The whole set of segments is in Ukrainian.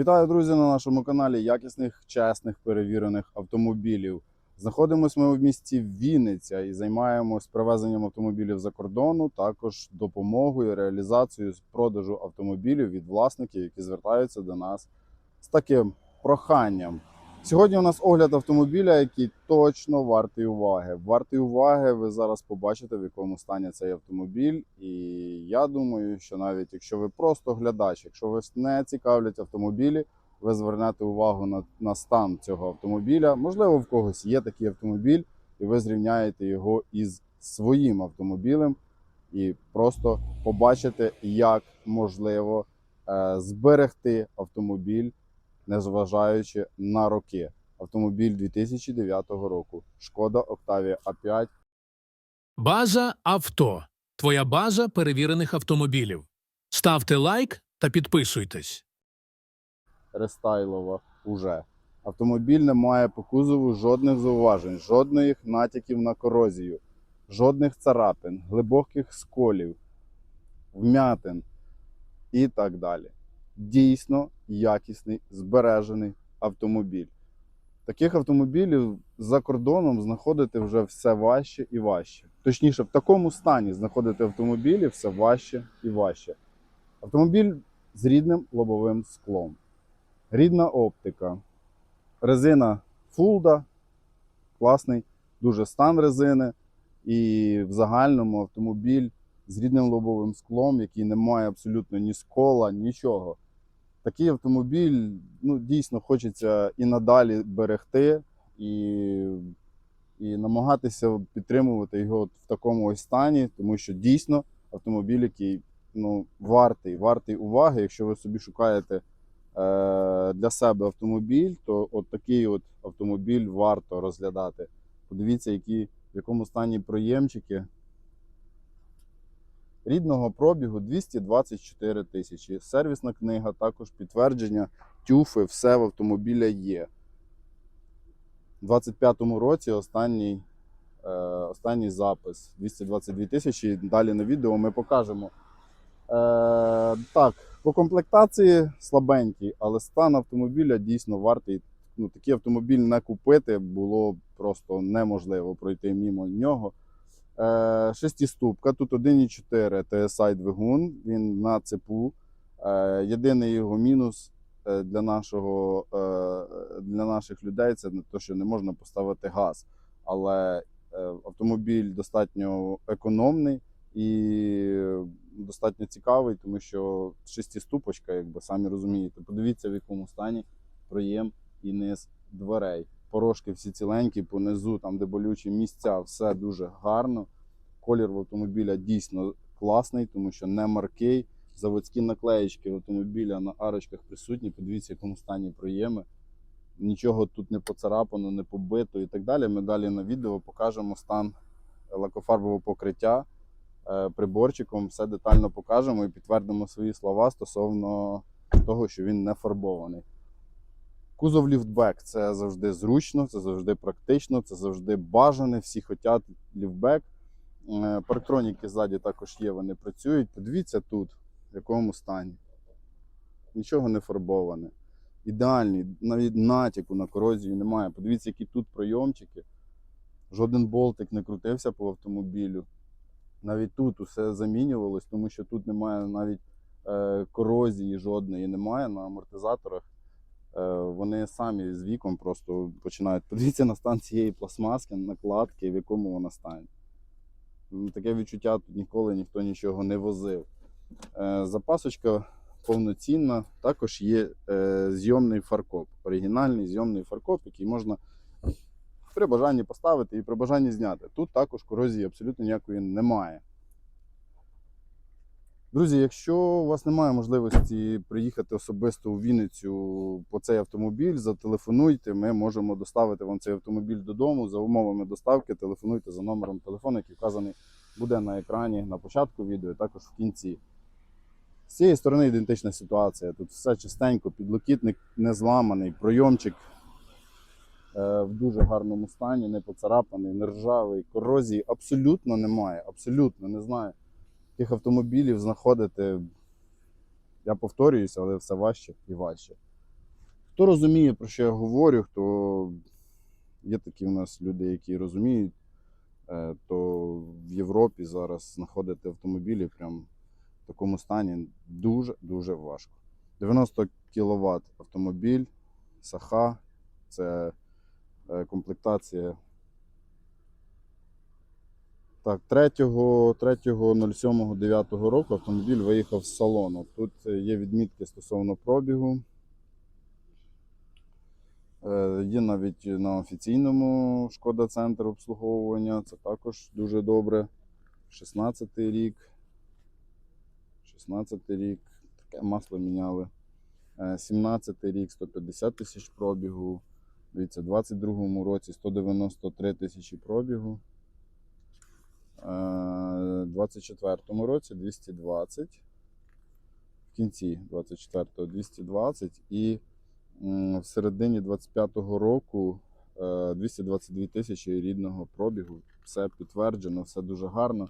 Вітаю, друзі, на нашому каналі якісних, чесних, перевірених автомобілів. Знаходимося ми в місті Вінниця і займаємось привезенням автомобілів за кордону, також допомогою, реалізацією з продажу автомобілів від власників, які звертаються до нас з таким проханням. Сьогодні у нас огляд автомобіля, який точно вартий уваги. Вартий уваги, ви зараз побачите, в якому стані цей автомобіль. І я думаю, що навіть якщо ви просто глядач, якщо вас не цікавлять автомобілі, ви звернете увагу на, на стан цього автомобіля. Можливо, в когось є такий автомобіль, і ви зрівняєте його із своїм автомобілем і просто побачите, як можливо е, зберегти автомобіль незважаючи на роки. Автомобіль 2009 року. Шкода Octavia A5. База авто. Твоя база перевірених автомобілів. Ставте лайк та підписуйтесь. рестайлова уже. Автомобіль не має по кузову жодних зауважень, жодних натяків на корозію, жодних царапин, глибоких сколів, вмятин і так далі. Дійсно якісний збережений автомобіль. Таких автомобілів за кордоном знаходити вже все важче і важче. Точніше, в такому стані знаходити автомобілі все важче і важче. Автомобіль з рідним лобовим склом рідна оптика, резина Фулда, класний дуже стан резини. І в загальному автомобіль з рідним лобовим склом, який не має абсолютно ні скола, нічого. Такий автомобіль ну, дійсно хочеться і надалі берегти, і, і намагатися підтримувати його в такому ось стані, тому що дійсно автомобіль, який ну, вартий, вартий уваги, якщо ви собі шукаєте е, для себе автомобіль, то от такий от автомобіль варто розглядати. Подивіться, які, в якому стані проємчики. Рідного пробігу 224 тисячі. Сервісна книга, також підтвердження, тюфи, все в автомобіля є. У 25-му році останній, е, останній запис 222 тисячі. Далі на відео ми покажемо. Е, так, по комплектації слабенький, але стан автомобіля дійсно вартий. Ну, такий автомобіль не купити було просто неможливо пройти мимо нього. Е, Шестиступка, тут 1,4 TSI двигун, він на цепу. Е, Єдиний його мінус е, для, нашого, для наших людей це те, що не можна поставити газ. Але автомобіль достатньо економний і достатньо цікавий, тому що шестиступочка, якби самі розумієте, подивіться в якому стані проєм і низ дверей. Порошки всі ціленькі, понизу, там де болючі місця, все дуже гарно. Колір автомобіля дійсно класний, тому що не маркий. Заводські наклеїчки автомобіля на арочках присутні. Подивіться, в якому стані проєми. Нічого тут не поцарапано, не побито і так далі. Ми далі на відео покажемо стан лакофарбового покриття е, приборчиком. Все детально покажемо і підтвердимо свої слова стосовно того, що він не фарбований. Кузов ліфтбек це завжди зручно, це завжди практично, це завжди бажане. Всі хочуть ліфтбек. Е, Парктроніки ззаді також є, вони працюють. Подивіться тут, в якому стані. Нічого не фарбоване. Ідеальний, навіть натяку на корозію немає. Подивіться, які тут пройомчики. Жоден болтик не крутився по автомобілю. Навіть тут усе замінювалось, тому що тут немає навіть е, корозії жодної немає на амортизаторах. Е, вони самі з віком просто починають. Подивіться на стан цієї пластмаски, накладки, в якому вона стані. М, Таке відчуття тут ніколи ніхто нічого не возив. Е, Запасочка повноцінна. Також є е, зйомний фаркоп. Оригінальний зйомний фаркоп, який можна при бажанні поставити і при бажанні зняти. Тут також корозії абсолютно ніякої немає. Друзі, якщо у вас немає можливості приїхати особисто у Вінницю по цей автомобіль, зателефонуйте, ми можемо доставити вам цей автомобіль додому за умовами доставки. Телефонуйте за номером телефону, який вказаний буде на екрані на початку відео, також в кінці. З цієї сторони ідентична ситуація. Тут все чистенько, підлокітник не зламаний, пройомчик е, в дуже гарному стані, не поцарапаний, не ржавий, корозії абсолютно немає. Абсолютно не знаю. Тих автомобілів знаходити, я повторююся, але все важче і важче. Хто розуміє, про що я говорю, хто є такі в нас люди, які розуміють, е, то в Європі зараз знаходити автомобілі прям в такому стані дуже-дуже важко. 90 кВт автомобіль, Саха, це е, комплектація. Так, 3.07.9 року автомобіль виїхав з салону. Тут е, є відмітки стосовно пробігу. Е, Є навіть на офіційному шкода центр обслуговування. Це також дуже добре. 16 рік. 16 рік. Таке масло міняли. Е, 17 рік 150 тисяч пробігу. Дивіться, у 22-му році 193 тисячі пробігу. Е, 24-му році 220. В кінці 24-го 220 і в середині 25-го року е, 222 тисячі рідного пробігу. Все підтверджено, все дуже гарно.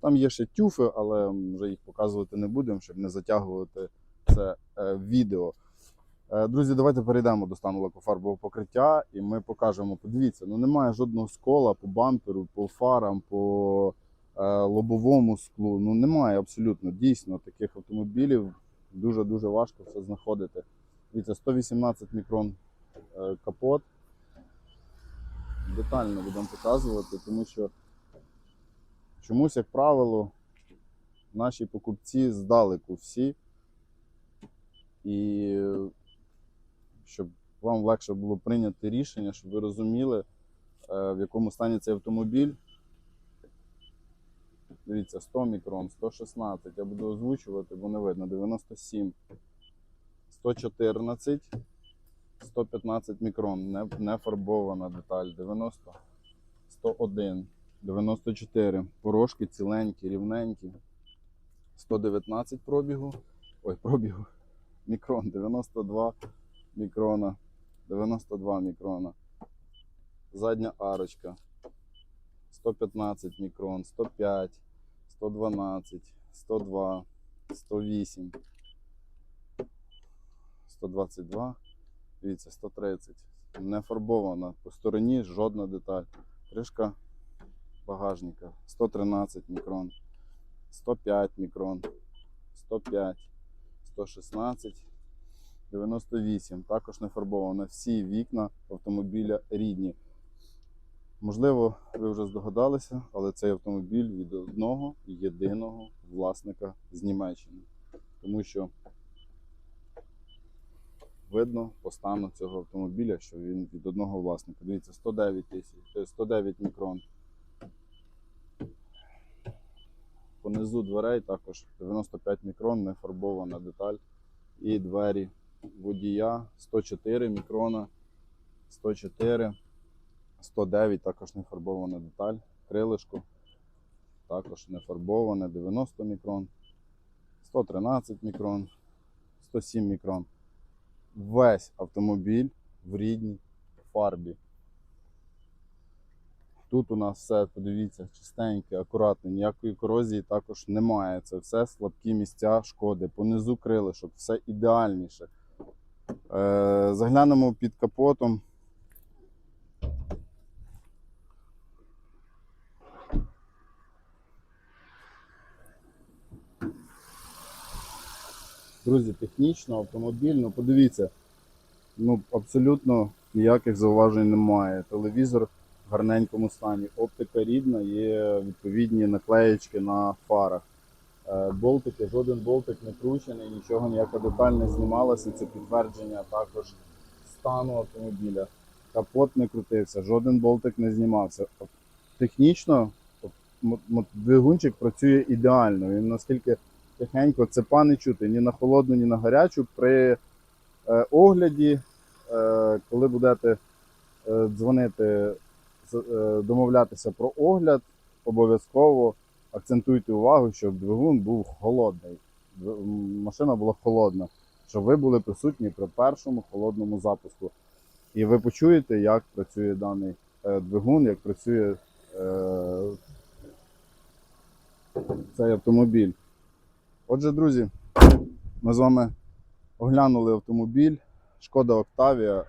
Там є ще тюфи, але вже їх показувати не будемо, щоб не затягувати це е, відео. Е, Друзі, давайте перейдемо до стану лакофарбового покриття і ми покажемо. Подивіться, ну немає жодного скола по бамперу, по фарам, по е, лобовому склу. Ну немає абсолютно. Дійсно, таких автомобілів дуже-дуже важко все знаходити. Дивіться, 118 мікрон е, капот. Детально будемо показувати, тому що чомусь, як правило, наші покупці здалеку всі. І щоб вам легше було прийняти рішення, щоб ви розуміли, е, в якому стані цей автомобіль. Дивіться, 100 мікрон, 116. Я буду озвучувати, бо не видно. 97, 114, 115 мікрон. Не, не фарбована деталь. 90, 101, 94. Порошки ціленькі, рівненькі. 119 пробігу. Ой, пробігу. Мікрон 92 мікрона, 92 мікрона. Задня арочка 115 мікрон, 105, 112, 102, 108, 122, дивіться, 130. Не фарбована по стороні жодна деталь. Кришка багажника 113 мікрон, 105 мікрон, 105, 116. 98, також не фарбовано. Всі вікна автомобіля рідні. Можливо, ви вже здогадалися, але цей автомобіль від одного єдиного власника з Німеччини. Тому що видно по стану цього автомобіля, що він від одного власника. Дивіться, 109 тисяч, е, 109 мікрон. Понизу дверей також 95 мікрон, не фарбована деталь. І двері водія 104 мікрона, 104, 109 також не фарбована деталь, крилишко також не фарбоване, 90 мікрон, 113 мікрон, 107 мікрон. Весь автомобіль в рідній фарбі. Тут у нас все, подивіться, чистеньке, акуратне, ніякої корозії також немає. Це все слабкі місця шкоди. Понизу крилишок, все ідеальніше. Е, заглянемо під капотом. Друзі, технічно автомобіль, ну подивіться, ну абсолютно ніяких зауважень немає. Телевізор в гарненькому стані, оптика рідна, є відповідні наклеєчки на фарах. Е, Болтики, жоден болтик не кручений, нічого, ніяка деталь не знімалася. Це підтвердження також стану автомобіля. Капот не крутився, жоден болтик не знімався. Технічно двигунчик працює ідеально. Він наскільки тихенько, цепа не чути ні на холодну, ні на гарячу. При е, огляді, е, коли будете дзвонити, домовлятися про огляд, обов'язково акцентуйте увагу, щоб двигун був холодний. Машина була холодна, щоб ви були присутні при першому холодному запуску. І ви почуєте, як працює даний е, двигун, як працює е, цей автомобіль. Отже, друзі, ми з вами оглянули автомобіль. Шкода Октавія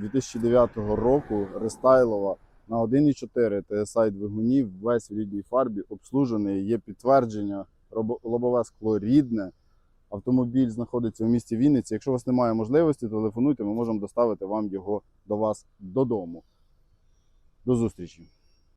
2009 року рестайлова на 1,4 TSI двигунів весь в рідній фарбі, обслужений, є підтвердження, лобове скло рідне. Автомобіль знаходиться в місті Вінниці. Якщо у вас немає можливості, телефонуйте, ми можемо доставити вам його до вас додому. До зустрічі!